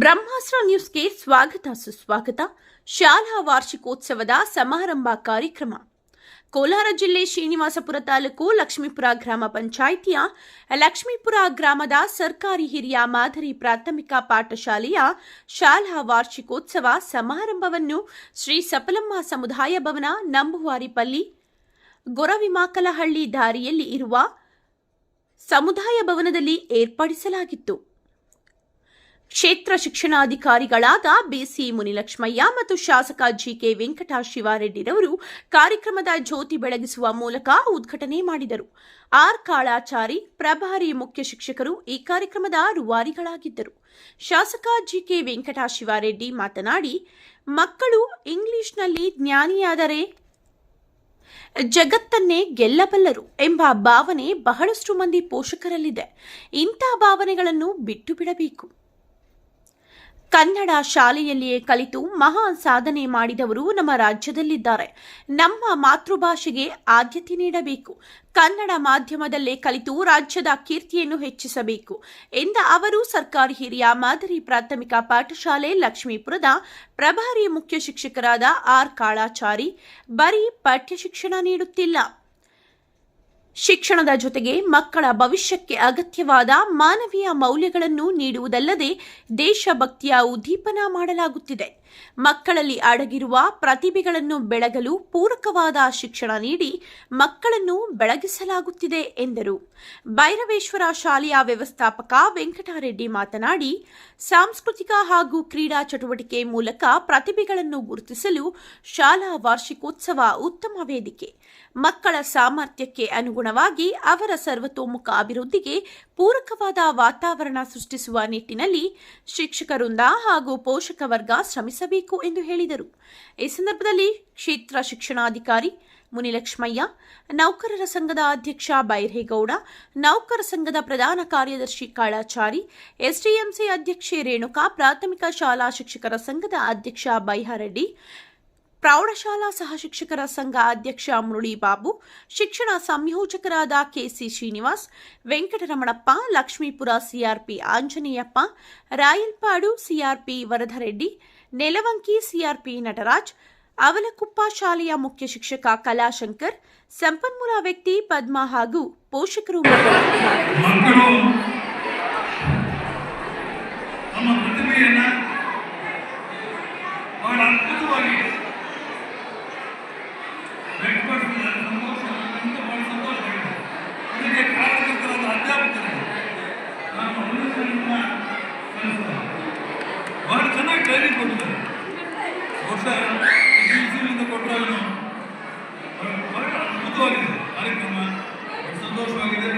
ಬ್ರಹ್ಮಾಸ್ತ್ರ ನ್ಯೂಸ್ಗೆ ಸ್ವಾಗತ, ಸುಸ್ವಾಗತ. ಶಾಲಾ ವಾರ್ಷಿಕೋತ್ಸವದ ಸಮಾರಂಭ ಕಾರ್ಯಕ್ರಮ. ಕೋಲಾರ ಜಿಲ್ಲೆ ಶ್ರೀನಿವಾಸಪುರ ತಾಲೂಕು ಲಕ್ಷ್ಮೀಪುರ ಗ್ರಾಮ ಪಂಚಾಯಿತಿಯ ಲಕ್ಷ್ಮೀಪುರ ಗ್ರಾಮದ ಸರ್ಕಾರಿ ಹಿರಿಯ ಮಾದರಿ ಪ್ರಾಥಮಿಕ ಪಾಠಶಾಲೆಯ ಶಾಲಾ ವಾರ್ಷಿಕೋತ್ಸವ ಸಮಾರಂಭವನ್ನು ಶ್ರೀ ಸಪಲಮ್ಮ ಸಮುದಾಯ ಭವನ ನಂಬುವಾರಿಪಲ್ಲಿ, ಗೊರವಿಮಾಕಲಹಳ್ಳಿ ದಾರಿಯಲ್ಲಿ ಇರುವ ಸಮುದಾಯ ಭವನದಲ್ಲಿ ಏರ್ಪಡಿಸಲಾಗಿತ್ತು. ಕ್ಷೇತ್ರ ಶಿಕ್ಷಣಾಧಿಕಾರಿಗಳಾದ ಬಿಸಿ ಮುನಿಲಕ್ಷ್ಮಯ್ಯ ಮತ್ತು ಶಾಸಕ ಜಿಕೆ ವೆಂಕಟ ಶಿವಾರೆಡ್ಡಿರವರು ಕಾರ್ಯಕ್ರಮದ ಜ್ಯೋತಿ ಬೆಳಗಿಸುವ ಮೂಲಕ ಉದ್ಘಾಟನೆ ಮಾಡಿದರು. ಆರ್ ಕಾಳಾಚಾರಿ ಪ್ರಭಾರಿ ಮುಖ್ಯ ಶಿಕ್ಷಕರು ಈ ಕಾರ್ಯಕ್ರಮದ ರೂವಾರಿಗಳಾಗಿದ್ದರು. ಶಾಸಕ ಜಿಕೆ ವೆಂಕಟ ಶಿವಾರೆಡ್ಡಿ ಮಾತನಾಡಿ, ಮಕ್ಕಳು ಇಂಗ್ಲಿಷ್ನಲ್ಲಿ ಜ್ಞಾನಿಯಾದರೆ ಜಗತ್ತನ್ನೇ ಗೆಲ್ಲಬಲ್ಲರು ಎಂಬ ಭಾವನೆ ಬಹಳಷ್ಟು ಮಂದಿ ಪೋಷಕರಲ್ಲಿದೆ. ಇಂಥ ಭಾವನೆಗಳನ್ನು ಬಿಟ್ಟು ಬಿಡಬೇಕು. ಕನ್ನಡ ಶಾಲೆಯಲ್ಲಿಯೇ ಕಲಿತು ಮಹಾನ್ ಸಾಧನೆ ಮಾಡಿದವರು ನಮ್ಮ ರಾಜ್ಯದಲ್ಲಿದ್ದಾರೆ. ನಮ್ಮ ಮಾತೃಭಾಷೆಗೆ ಆದ್ಯತೆ ನೀಡಬೇಕು. ಕನ್ನಡ ಮಾಧ್ಯಮದಲ್ಲೇ ಕಲಿತು ರಾಜ್ಯದ ಕೀರ್ತಿಯನ್ನು ಹೆಚ್ಚಿಸಬೇಕು ಎಂದ ಅವರು, ಸರ್ಕಾರಿ ಹಿರಿಯ ಮಾದರಿ ಪ್ರಾಥಮಿಕ ಪಾಠಶಾಲೆ ಲಕ್ಷ್ಮೀಪುರದ ಪ್ರಭಾರಿ ಮುಖ್ಯ ಶಿಕ್ಷಕರಾದ ಆರ್ ಕಾಳಾಚಾರಿ ಬರೀ ಪಠ್ಯ ಶಿಕ್ಷಣ ನೀಡುತ್ತಿಲ್ಲ. ಶಿಕ್ಷಣದ ಜೊತೆಗೆ ಮಕ್ಕಳ ಭವಿಷ್ಯಕ್ಕೆ ಅಗತ್ಯವಾದ ಮಾನವೀಯ ಮೌಲ್ಯಗಳನ್ನು ನೀಡುವುದಲ್ಲದೆ ದೇಶಭಕ್ತಿಯ ಉದ್ದೀಪನ ಮಾಡಲಾಗುತ್ತಿದೆ. ಮಕ್ಕಳಲ್ಲಿ ಅಡಗಿರುವ ಪ್ರತಿಭೆಗಳನ್ನು ಬೆಳಗಲು ಪೂರಕವಾದ ಶಿಕ್ಷಣ ನೀಡಿ ಮಕ್ಕಳನ್ನು ಬೆಳಗಿಸಲಾಗುತ್ತಿದೆ ಎಂದರು. ಭೈರವೇಶ್ವರ ಶಾಲೆಯ ವ್ಯವಸ್ಥಾಪಕ ವೆಂಕಟರೆಡ್ಡಿ ಮಾತನಾಡಿ, ಸಾಂಸ್ಕೃತಿಕ ಹಾಗೂ ಕ್ರೀಡಾ ಚಟುವಟಿಕೆ ಮೂಲಕ ಪ್ರತಿಭೆಗಳನ್ನು ಗುರುತಿಸಲು ಶಾಲಾ ವಾರ್ಷಿಕೋತ್ಸವ ಉತ್ತಮ ವೇದಿಕೆ. ಮಕ್ಕಳ ಸಾಮರ್ಥ್ಯಕ್ಕೆ ಅನುಗುಣವಾಗಿ ಅವರ ಸರ್ವತೋಮುಖ ಅಭಿವೃದ್ಧಿಗೆ ಪೂರಕವಾದ ವಾತಾವರಣ ಸೃಷ್ಟಿಸುವ ನಿಟ್ಟಿನಲ್ಲಿ ಶಿಕ್ಷಕ ವೃಂದ ಹಾಗೂ ಪೋಷಕ ವರ್ಗ ಶ್ರಮಿಸಬೇಕು ಎಂದು ಹೇಳಿದರು. ಈ ಸಂದರ್ಭದಲ್ಲಿ ಕ್ಷೇತ್ರ ಶಿಕ್ಷಣಾಧಿಕಾರಿ ಮುನಿಲಕ್ಷ್ಮಯ್ಯ, ನೌಕರರ ಸಂಘದ ಅಧ್ಯಕ್ಷ ಬೈರೇಗೌಡ, ನೌಕರ ಸಂಘದ ಪ್ರಧಾನ ಕಾರ್ಯದರ್ಶಿ ಕಾಳಾಚಾರಿ, ಎಸ್ಡಿಎಂಸಿ ಅಧ್ಯಕ್ಷೆ ರೇಣುಕಾ, ಪ್ರಾಥಮಿಕ ಶಾಲಾ ಶಿಕ್ಷಕರ ಸಂಘದ ಅಧ್ಯಕ್ಷ ಬೈಹಾರೆಡ್ಡಿ, ಪ್ರೌಢಶಾಲಾ ಸಹ ಶಿಕ್ಷಕರ ಸಂಘ ಅಧ್ಯಕ್ಷ ಮುರಳಿಬಾಬು, ಶಿಕ್ಷಣ ಸಂಯೋಜಕರಾದ KC Srinivas, Venkataramanappa, Lakshmipura CRP Anjaneyappa, Rayalpadu CRP Varadareddy Nelavanki CRP Nataraj Avalakuppa ಶಾಲೆಯ ಮುಖ್ಯ ಶಿಕ್ಷಕ ಕಲಾಶಂಕರ್ ಸಂಪನ್ಮೂಲ ವ್ಯಕ್ತಿ ಪದ್ಮ ಹಾಗೂ ಪೋಷಕರು ಮಾತನಾಡಿದರು. ಮಕ್ಕಳು ತಮ್ಮ ಪ್ರತಿಭೆಯನ್ನ ಬಹಳ ಅದ್ಭುತವಾಗಿ ವ್ಯಕ್ತಪಡಿಸಿದ್ದಾರೆ ಸಂತೋಷ ನನಗೆ ಬಹಳ ಸಂತೋಷವಾಗಿದೆ ಇದಕ್ಕೆ ಕಾರಣಕರ್ತರಾದ ಅಧ್ಯಾಪಕರಿಗೆ ನಾನು ಅಭಿನಂದನೆಯನ್ನ ಸಲ್ಲಿಸ್ತೇನೆ ಬಹಳ ಚೆನ್ನಾಗಿ ಟ್ರೈನಿಂಗ್ ಕೊಟ್ಟಿದ್ದಾರೆ ಬಹುಶಃ ಇಸಿಯಿಂದ ಕೊಟ್ಟರು ಬಹಳ ಅದ್ಭುತವಾಗಿದೆ ಕಾರ್ಯಕ್ರಮ ಸಂತೋಷವಾಗಿದೆ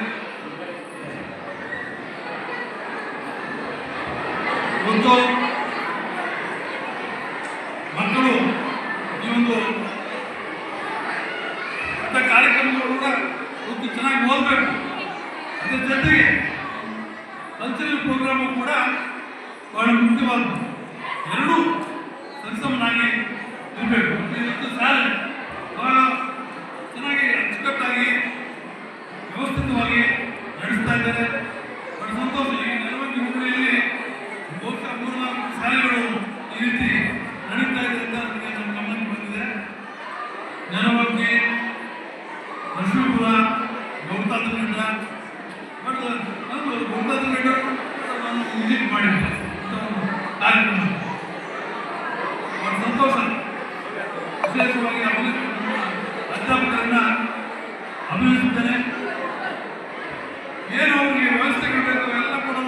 ಒಂದು ಮಕ್ಕಳು ಈ ಒಂದು ಕಾರ್ಯಕ್ರಮಗಳು ಕೂಡ ಒಂದು ಚೆನ್ನಾಗಿ ಓದಬೇಕು ಅದ್ರ ಜೊತೆಗೆ ಕಲ್ಚರಲ್ ಪ್ರೋಗ್ರಾಮು ಕೂಡ ಬಹಳ ಮುಖ್ಯವಾದದ್ದು. ಎರಡೂ ಸರಿಸಮನಾಗಿ ಇರಬೇಕು ಶಾಲೆ ಬಹಳ ಚೆನ್ನಾಗಿ ಅಚ್ಚುಕಟ್ಟಾಗಿ ವ್ಯವಸ್ಥಿತವಾಗಿ ನಡೆಸ್ತಾ ಇದ್ದಾರೆ ಬಟ್ ಸಂತೋಷ ಈ ಹುಬ್ಬಳ್ಳಿಯಲ್ಲಿ ಮೂರು ನಾಲ್ಕು ಶಾಲೆಗಳು ಈ ರೀತಿ ನಡೀತಾ ಇದೆ ಅಂತ ನನಗೆ ಗಮನಕ್ಕೆ ಬಂದಿದೆ ನೆಲವಂಗಿ ಲಕ್ಷ್ಮೀಪುರ ಗೌತಾದ್ರಿಂದ ಬಟ್ ನಾನು ಮಾಡಿದ್ದೆ ಇಂಥ ಒಂದು ಕಾರ್ಯಕ್ರಮ ಬಹಳ ಸಂತೋಷ ವಿಶೇಷವಾಗಿ ಅಭಿನಯ ಅಧ್ಯಾಪಕರನ್ನ ಅಭಿನಂದಿಸುತ್ತೇನೆ ಏನು ಅವರಿಗೆ ವ್ಯವಸ್ಥೆಗಳು ಬೇಕು ಎಲ್ಲ ಕೂಡ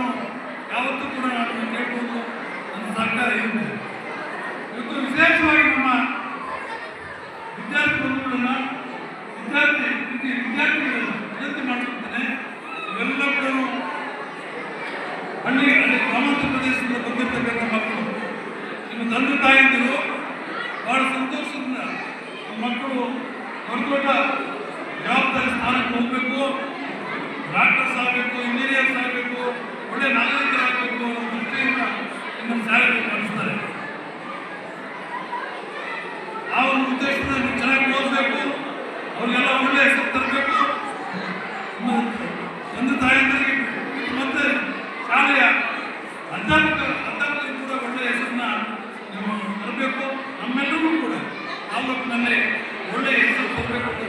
ಯಾವತ್ತೂ ಕೂಡ ನಾವು ಕೇಳ್ಬೋದು ನನ್ನ ಸರ್ಕಾರ ಇರುತ್ತೆ ಇವತ್ತು ವಿಶೇಷವಾಗಿ ನಮ್ಮ ವಿದ್ಯಾರ್ಥಿ ಬಂಧುಗಳನ್ನ ವಿದ್ಯಾರ್ಥಿ ವಿದ್ಯೆ ವಿದ್ಯಾರ್ಥಿಗಳನ್ನ ವಿನಂತಿ ಮಾಡ್ಕೊಳ್ತೇನೆ. ಇವೆಲ್ಲ ಕೂಡ ಹಳ್ಳಿ ಹಳ್ಳಿ ಗ್ರಾಮಾಂತರ ಪ್ರದೇಶದಿಂದ ಬಂದಿರ್ತಕ್ಕಂಥ ಮಕ್ಕಳು. ನಿಮ್ಮ ತಂದೆ ತಾಯಂದಿರು ಬಹಳ ಸಂತೋಷದಿಂದ ಮಕ್ಕಳು ದೊಡ್ಡ ದೊಡ್ಡ ಜವಾಬ್ದಾರಿ ಸ್ಥಾನಕ್ಕೆ ಹೋಗಬೇಕು. ತರಬೇಕು ನಮ್ಮೆಲ್ಲರಿಗೂ ಕೂಡ. ತಾಲೂಕಿನಲ್ಲೇ ಒಳ್ಳೆಯ ಹೆಸರು ಕೊಡಬೇಕು ಅಂತ